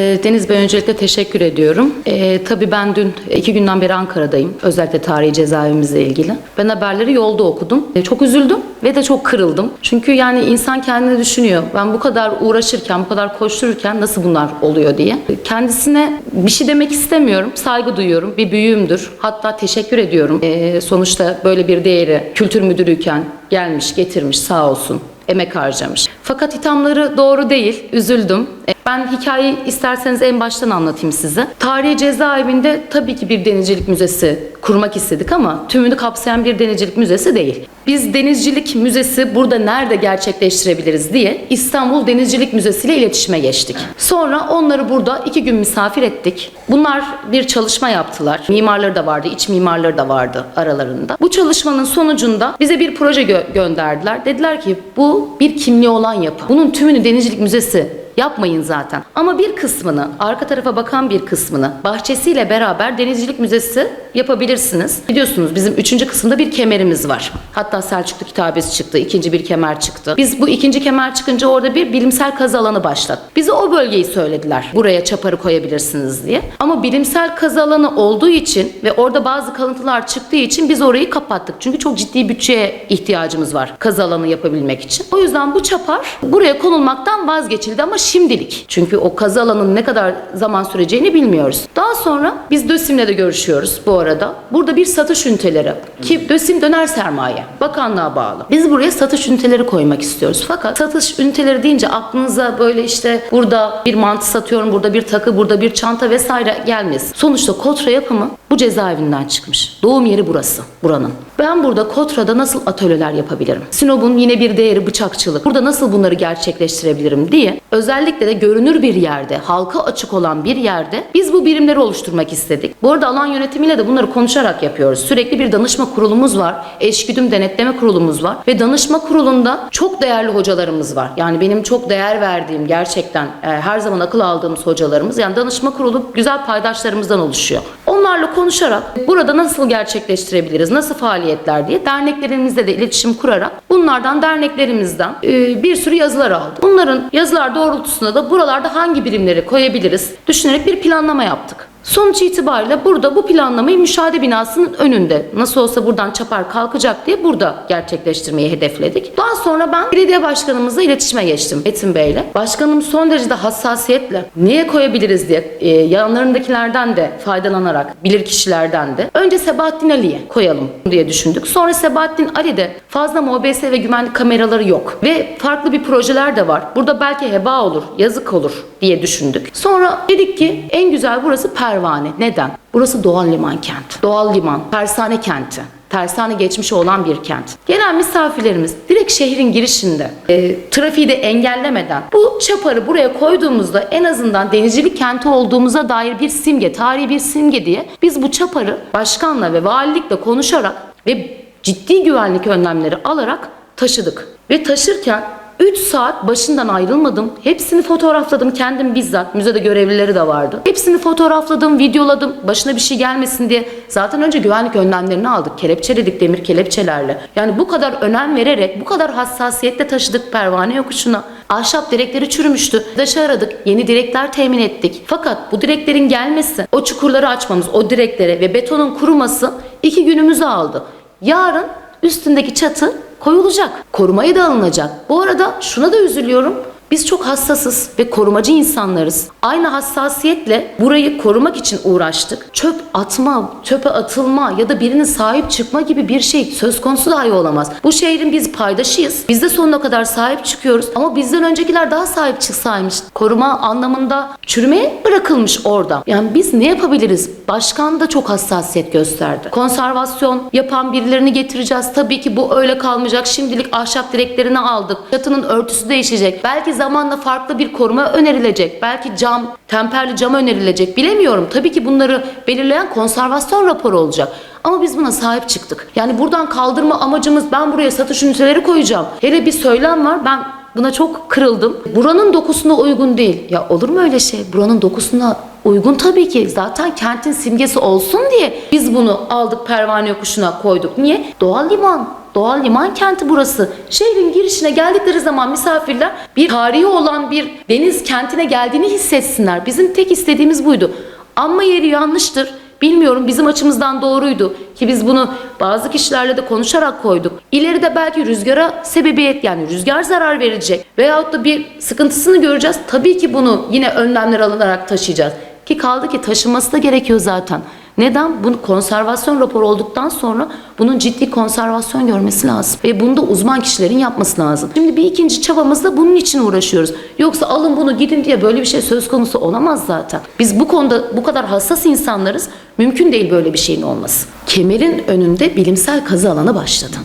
Ee, Deniz Bey öncelikle teşekkür ediyorum. Ee, tabii ben dün iki günden beri Ankara'dayım. Özellikle tarihi cezaevimizle ilgili. Ben haberleri yolda okudum. Ee, çok üzüldüm ve de çok kırıldım. Çünkü yani insan kendini düşünüyor. Ben bu kadar uğraşırken, bu kadar koştururken nasıl bunlar oluyor diye. Kendisine bir şey demek istemiyorum. Saygı duyuyorum. Bir büyüğümdür. Hatta teşekkür ediyorum. Ee, sonuçta böyle bir değeri kültür müdürüyken gelmiş, getirmiş sağ olsun emek harcamış. Fakat ithamları doğru değil. Üzüldüm. E, Ben hikayeyi isterseniz en baştan anlatayım size. Tarihi cezaevinde tabii ki bir denizcilik müzesi kurmak istedik ama tümünü kapsayan bir denizcilik müzesi değil. Biz denizcilik müzesi burada nerede gerçekleştirebiliriz diye İstanbul Denizcilik Müzesi ile iletişime geçtik. Sonra onları burada iki gün misafir ettik. Bunlar bir çalışma yaptılar. Mimarları da vardı, iç mimarları da vardı aralarında. Bu çalışmanın sonucunda bize bir proje gö- gönderdiler. Dediler ki bu bir kimliği olan yapı. Bunun tümünü Denizcilik Müzesi yapmayın zaten. Ama bir kısmını, arka tarafa bakan bir kısmını bahçesiyle beraber Denizcilik Müzesi yapabilirsiniz. Biliyorsunuz bizim üçüncü kısımda bir kemerimiz var. Hatta Selçuklu kitabesi çıktı, ikinci bir kemer çıktı. Biz bu ikinci kemer çıkınca orada bir bilimsel kazı alanı başladı. Bize o bölgeyi söylediler. Buraya çaparı koyabilirsiniz diye. Ama bilimsel kazı alanı olduğu için ve orada bazı kalıntılar çıktığı için biz orayı kapattık. Çünkü çok ciddi bütçeye ihtiyacımız var kazı alanı yapabilmek için. O yüzden bu çapar buraya konulmaktan vazgeçildi ama şimdilik. Çünkü o kazı alanının ne kadar zaman süreceğini bilmiyoruz. Daha sonra biz DÖSİM'le de görüşüyoruz bu arada. Burada bir satış üniteleri ki DÖSİM döner sermaye. Bakanlığa bağlı. Biz buraya satış üniteleri koymak istiyoruz. Fakat satış üniteleri deyince aklınıza böyle işte burada bir mantı satıyorum, burada bir takı, burada bir çanta vesaire gelmez. Sonuçta Kotra yapımı bu cezaevinden çıkmış. Doğum yeri burası, buranın. Ben burada Kotra'da nasıl atölyeler yapabilirim? Sinop'un yine bir değeri bıçakçılık. Burada nasıl bunları gerçekleştirebilirim diye özellikle de görünür bir yerde, halka açık olan bir yerde biz bu birimleri oluşturmak istedik. Bu arada alan yönetimiyle de bunları konuşarak yapıyoruz. Sürekli bir danışma kurulumuz var. Eşgüdüm denetleme kurulumuz var. Ve danışma kurulunda çok değerli hocalarımız var. Yani benim çok değer verdiğim gerçekten e, her zaman akıl aldığımız hocalarımız. Yani danışma kurulu güzel paydaşlarımızdan oluşuyor. Onlarla konuşarak burada nasıl gerçekleştirebiliriz, nasıl faaliyetler diye derneklerimizle de iletişim kurarak bunlardan derneklerimizden e, bir sürü yazılar aldım. Bunların yazılar doğrultusunda da buralarda hangi birimleri koyabiliriz düşünerek bir planlama yaptık. Sonuç itibariyle burada bu planlamayı müşahede binasının önünde nasıl olsa buradan çapar kalkacak diye burada gerçekleştirmeyi hedefledik. Daha sonra ben belediye başkanımızla iletişime geçtim Metin Bey'le. Başkanım son derece hassasiyetle neye koyabiliriz diye e, yanlarındakilerden de faydalanarak bilir kişilerden de önce Sebahattin Ali'ye koyalım diye düşündük. Sonra Sebahattin Ali'de fazla MOBS ve güvenlik kameraları yok ve farklı bir projeler de var. Burada belki heba olur, yazık olur diye düşündük. Sonra dedik ki en güzel burası Pervane. Neden? Burası doğal liman kent. Doğal liman, tersane kenti. Tersane geçmişi olan bir kent. Gelen misafirlerimiz direkt şehrin girişinde e, trafiği de engellemeden bu çaparı buraya koyduğumuzda en azından denizcilik kenti olduğumuza dair bir simge, tarihi bir simge diye biz bu çaparı başkanla ve valilikle konuşarak ve ciddi güvenlik önlemleri alarak taşıdık. Ve taşırken 3 saat başından ayrılmadım. Hepsini fotoğrafladım kendim bizzat. Müzede görevlileri de vardı. Hepsini fotoğrafladım, videoladım. Başına bir şey gelmesin diye. Zaten önce güvenlik önlemlerini aldık. Kelepçeledik demir kelepçelerle. Yani bu kadar önem vererek, bu kadar hassasiyetle taşıdık pervane yokuşuna. Ahşap direkleri çürümüştü. Daşı aradık. Yeni direkler temin ettik. Fakat bu direklerin gelmesi, o çukurları açmamız, o direklere ve betonun kuruması iki günümüzü aldı. Yarın üstündeki çatı koyulacak. Korumaya da alınacak. Bu arada şuna da üzülüyorum. Biz çok hassasız ve korumacı insanlarız. Aynı hassasiyetle burayı korumak için uğraştık. Çöp atma, çöpe atılma ya da birinin sahip çıkma gibi bir şey söz konusu dahi olamaz. Bu şehrin biz paydaşıyız. Biz de sonuna kadar sahip çıkıyoruz. Ama bizden öncekiler daha sahip çıksaymış. Koruma anlamında çürümeye bırakılmış orada. Yani biz ne yapabiliriz? Başkan da çok hassasiyet gösterdi. Konservasyon yapan birilerini getireceğiz. Tabii ki bu öyle kalmayacak. Şimdilik ahşap direklerini aldık. Çatının örtüsü değişecek. Belki zamanla farklı bir koruma önerilecek. Belki cam, temperli cam önerilecek. Bilemiyorum. Tabii ki bunları belirleyen konservasyon raporu olacak. Ama biz buna sahip çıktık. Yani buradan kaldırma amacımız ben buraya satış üniteleri koyacağım. Hele bir söylem var. Ben buna çok kırıldım. Buranın dokusuna uygun değil. Ya olur mu öyle şey? Buranın dokusuna uygun tabii ki. Zaten kentin simgesi olsun diye biz bunu aldık pervane yokuşuna koyduk. Niye? Doğal liman. Doğal liman kenti burası. Şehrin girişine geldikleri zaman misafirler bir tarihi olan bir deniz kentine geldiğini hissetsinler. Bizim tek istediğimiz buydu. Amma yeri yanlıştır. Bilmiyorum bizim açımızdan doğruydu ki biz bunu bazı kişilerle de konuşarak koyduk. İleride belki rüzgara sebebiyet yani rüzgar zarar verecek veyahut da bir sıkıntısını göreceğiz. Tabii ki bunu yine önlemler alınarak taşıyacağız. Ki kaldı ki taşınması da gerekiyor zaten. Neden? Bunu konservasyon raporu olduktan sonra bunun ciddi konservasyon görmesi lazım. Ve bunu da uzman kişilerin yapması lazım. Şimdi bir ikinci çabamız da bunun için uğraşıyoruz. Yoksa alın bunu gidin diye böyle bir şey söz konusu olamaz zaten. Biz bu konuda bu kadar hassas insanlarız. Mümkün değil böyle bir şeyin olması. Kemerin önünde bilimsel kazı alanı başladı.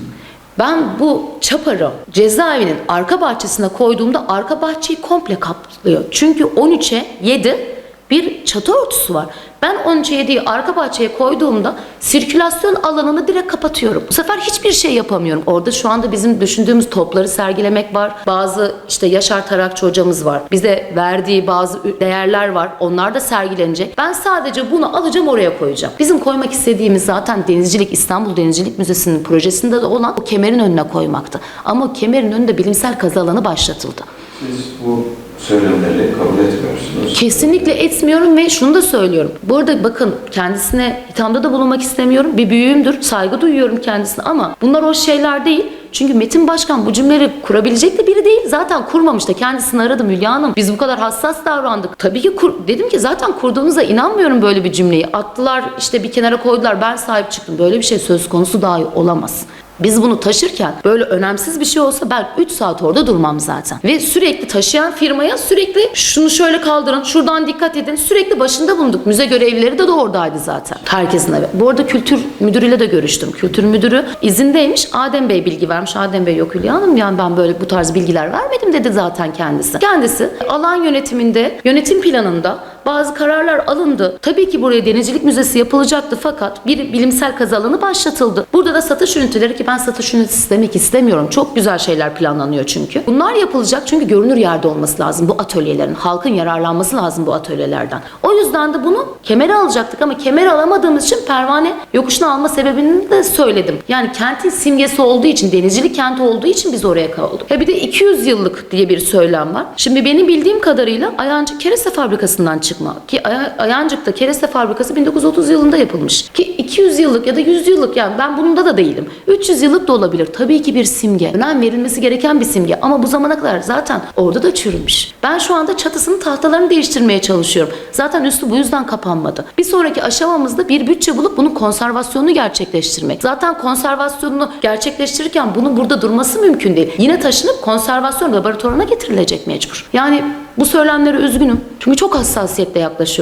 Ben bu çaparı cezaevinin arka bahçesine koyduğumda arka bahçeyi komple kaplıyor. Çünkü 13'e 7 bir çatı örtüsü var. Ben 13'e 7'yi arka bahçeye koyduğumda sirkülasyon alanını direkt kapatıyorum. Bu sefer hiçbir şey yapamıyorum. Orada şu anda bizim düşündüğümüz topları sergilemek var. Bazı işte Yaşar Tarakçı hocamız var. Bize verdiği bazı değerler var. Onlar da sergilenecek. Ben sadece bunu alacağım oraya koyacağım. Bizim koymak istediğimiz zaten Denizcilik İstanbul Denizcilik Müzesi'nin projesinde de olan o kemerin önüne koymaktı. Ama kemerin önünde bilimsel kazı alanı başlatıldı. Siz bu söylemleri kabul etmiyorsunuz. Kesinlikle etmiyorum ve şunu da söylüyorum. Bu arada bakın kendisine ithamda da bulunmak istemiyorum. Bir büyüğümdür, saygı duyuyorum kendisine ama bunlar o şeyler değil. Çünkü Metin Başkan bu cümleleri kurabilecek de biri değil. Zaten kurmamış da kendisini aradım Hülya Hanım. Biz bu kadar hassas davrandık. Tabii ki kur, dedim ki zaten kurduğunuza inanmıyorum böyle bir cümleyi. Attılar işte bir kenara koydular ben sahip çıktım. Böyle bir şey söz konusu dahi olamaz. Biz bunu taşırken böyle önemsiz bir şey olsa ben 3 saat orada durmam zaten. Ve sürekli taşıyan firmaya sürekli şunu şöyle kaldırın, şuradan dikkat edin. Sürekli başında bulunduk. Müze görevlileri de, de oradaydı zaten. Herkesin evi. Bu arada kültür müdürüyle de görüştüm. Kültür müdürü izindeymiş. Adem Bey bilgi vermiş. Adem Bey yok Hülya Hanım yani ben böyle bu tarz bilgiler vermedim dedi zaten kendisi. Kendisi alan yönetiminde, yönetim planında bazı kararlar alındı. Tabii ki buraya denizcilik müzesi yapılacaktı fakat bir bilimsel kazı alanı başlatıldı. Burada da satış üniteleri ki ben satış ünitesi demek istemiyorum. Çok güzel şeyler planlanıyor çünkü. Bunlar yapılacak çünkü görünür yerde olması lazım bu atölyelerin. Halkın yararlanması lazım bu atölyelerden. O yüzden de bunu kemere alacaktık ama kemere alamadığımız için pervane yokuşuna alma sebebini de söyledim. Yani kentin simgesi olduğu için, denizcilik kenti olduğu için biz oraya kaldık. E bir de 200 yıllık diye bir söylem var. Şimdi benim bildiğim kadarıyla Ayancık Kereste Fabrikası'ndan çıkma. Ki Ay- Ayancık'ta Kereste Fabrikası 1930 yılında yapılmış. Ki 200 yıllık ya da 100 yıllık yani ben bunda da değilim. 300 yıllık da olabilir. Tabii ki bir simge. Önem verilmesi gereken bir simge. Ama bu zamana kadar zaten orada da çürümüş. Ben şu anda çatısının tahtalarını değiştirmeye çalışıyorum. Zaten üstü bu yüzden kapanmadı. Bir sonraki aşamamızda bir bütçe bulup bunun konservasyonunu gerçekleştirmek. Zaten konservasyonunu gerçekleştirirken bunun burada durması mümkün değil. Yine taşınıp konservasyon laboratuvarına getirilecek mecbur. Yani bu söylemlere üzgünüm. Çünkü çok hassasiyetle yaklaşıyoruz.